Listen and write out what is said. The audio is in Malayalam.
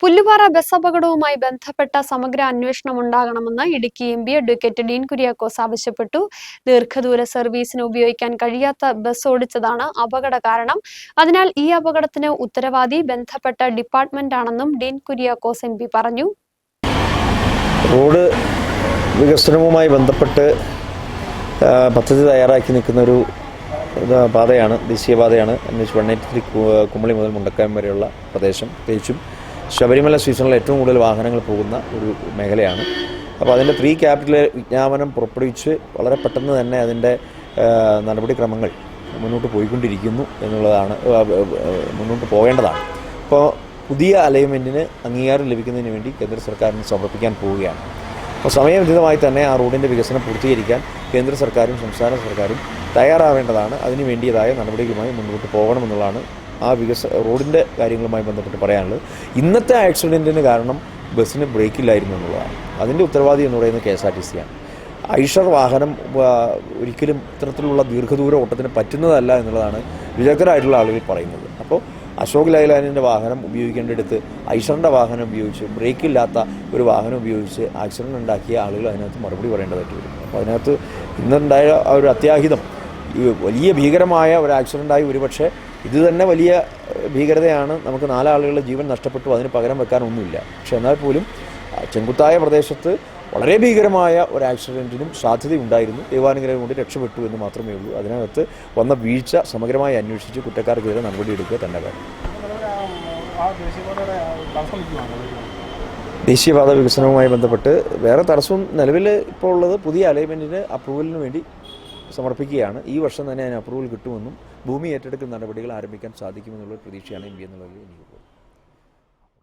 പുല്ലുപാറ ബസ് അപകടവുമായി ബന്ധപ്പെട്ട സമഗ്ര അന്വേഷണം ഉണ്ടാകണമെന്ന് Idukki M P advocate Dean Kuriakose ആവശ്യപ്പെട്ടു. ദീർഘദൂര സർവീസിന് ഉപയോഗിക്കാൻ കഴിയാത്ത ബസ് ഓടിച്ചതാണ് അപകട കാരണം. അതിനാൽ ഈ അപകടത്തിന് ഉത്തരവാദി ബന്ധപ്പെട്ട ഡിപ്പാർട്ട്മെന്റാണെന്നും ഡീൻ കുര്യാക്കോസ് എം പി പറഞ്ഞു. റോഡ് വികസനവുമായി ബന്ധപ്പെട്ട് പദ്ധതി തയ്യാറാക്കി നിൽക്കുന്ന ഒരു പാതയാണ് ദേശീയപാതയാണ് N H one eighty three Kumily മുതൽ മുണ്ടക്കയം വരെയുള്ള പ്രദേശം. പ്രത്യേകിച്ചും ശബരിമല സീസണിൽ ഏറ്റവും കൂടുതൽ വാഹനങ്ങൾ പോകുന്ന ഒരു മേഖലയാണ്. അപ്പോൾ അതിന്റെ പ്രീ ക്യാപിറ്റൽ വിജ്ഞാപനം പുറപ്പെടുവിച്ച് വളരെ പെട്ടെന്ന് തന്നെ അതിന്റെ നടപടിക്രമങ്ങൾ മുന്നോട്ട് പോയിക്കൊണ്ടിരിക്കുന്നു എന്നുള്ളതാണ് മുന്നോട്ട് പോകേണ്ടതാണ്. അപ്പോൾ പുതിയ അലൈൻമെന്റിന് അംഗീകാരം ലഭിക്കുന്നതിന് വേണ്ടി കേന്ദ്ര സർക്കാരിന് സമർപ്പിക്കാൻ പോവുകയാണ്. അപ്പോൾ സമയബന്ധിതമായി തന്നെ ആ റോഡിന്റെ വികസനം പൂർത്തീകരിക്കാൻ കേന്ദ്ര സർക്കാരും സംസ്ഥാന സർക്കാരും തയ്യാറാവേണ്ടതാണ്. അതിനു വേണ്ടിയതായ നടപടികളുമായി മുന്നോട്ട് പോകണമെന്നുള്ളതാണ് ആ വികസ റോഡിന്റെ കാര്യങ്ങളുമായി ബന്ധപ്പെട്ട് പറയാനുള്ളത്. ഇന്നത്തെ ആക്സിഡന്റിന് കാരണം ബസ്സിന് ബ്രേക്കില്ലായിരുന്നു എന്നുള്ളതാണ്. അതിന്റെ ഉത്തരവാദി എന്ന് പറയുന്നത് കെ എസ് ആർ ടി സിയാണ് ഐഷർ വാഹനം ഒരിക്കലും ഇത്തരത്തിലുള്ള ദീർഘദൂര ഓട്ടത്തിന് പറ്റുന്നതല്ല എന്നുള്ളതാണ് വിദഗ്ധരായിട്ടുള്ള ആളുകൾ പറയുന്നത്. അപ്പോൾ അശോക് ലൈലാനിന്റെ വാഹനം ഉപയോഗിക്കേണ്ടടുത്ത് ഐഷറിന്റെ വാഹനം ഉപയോഗിച്ച് ബ്രേക്കില്ലാത്ത ഒരു വാഹനം ഉപയോഗിച്ച് ആക്സിഡന്റ് ഉണ്ടാക്കിയ ആളുകൾ അതിനകത്ത് മറുപടി പറയേണ്ടതായിട്ട് വരും. അപ്പോൾ അതിനകത്ത് ഇന്നുണ്ടായ ഒരു അത്യാഹിതം വലിയ ഭീകരമായ ഒരു ആക്സിഡന്റായി ഒരുപക്ഷെ ഇത് തന്നെ വലിയ ഭീകരതയാണ്. നമുക്ക് നാലാളുകളുടെ ജീവൻ നഷ്ടപ്പെട്ടു. അതിന് പകരം വെക്കാനൊന്നുമില്ല. പക്ഷെ എന്നാൽ പോലും ചെങ്കുത്തായ പ്രദേശത്ത് വളരെ ഭീകരമായ ഒരു ആക്സിഡന്റിനും സാധ്യതയുണ്ടായിരുന്നു. ദൈവാനുഗ്രഹം കൊണ്ട് രക്ഷപ്പെട്ടു എന്ന് മാത്രമേ ഉള്ളൂ. അതിനകത്ത് വന്ന വീഴ്ച സമഗ്രമായി അന്വേഷിച്ച് കുറ്റക്കാർക്കെതിരെ നടപടിയെടുക്കുക തന്നെ വേണം. ദേശീയപാത വികസനവുമായി ബന്ധപ്പെട്ട് വേറെ തടസ്സവും നിലവിൽ ഇപ്പോൾ ഉള്ളത് പുതിയ അലൈൻമെന്റിന് അപ്രൂവലിന് വേണ്ടി സമർപ്പിക്കുകയാണ്. ഈ വർഷം തന്നെ അതിന് അപ്രൂവൽ കിട്ടുമെന്നും ഭൂമി ഏറ്റെടുക്കുന്ന നടപടികൾ ആരംഭിക്കാൻ സാധിക്കുമെന്നുള്ള പ്രതീക്ഷയാണ് എം പി എന്നുള്ളതിൽ എനിക്ക്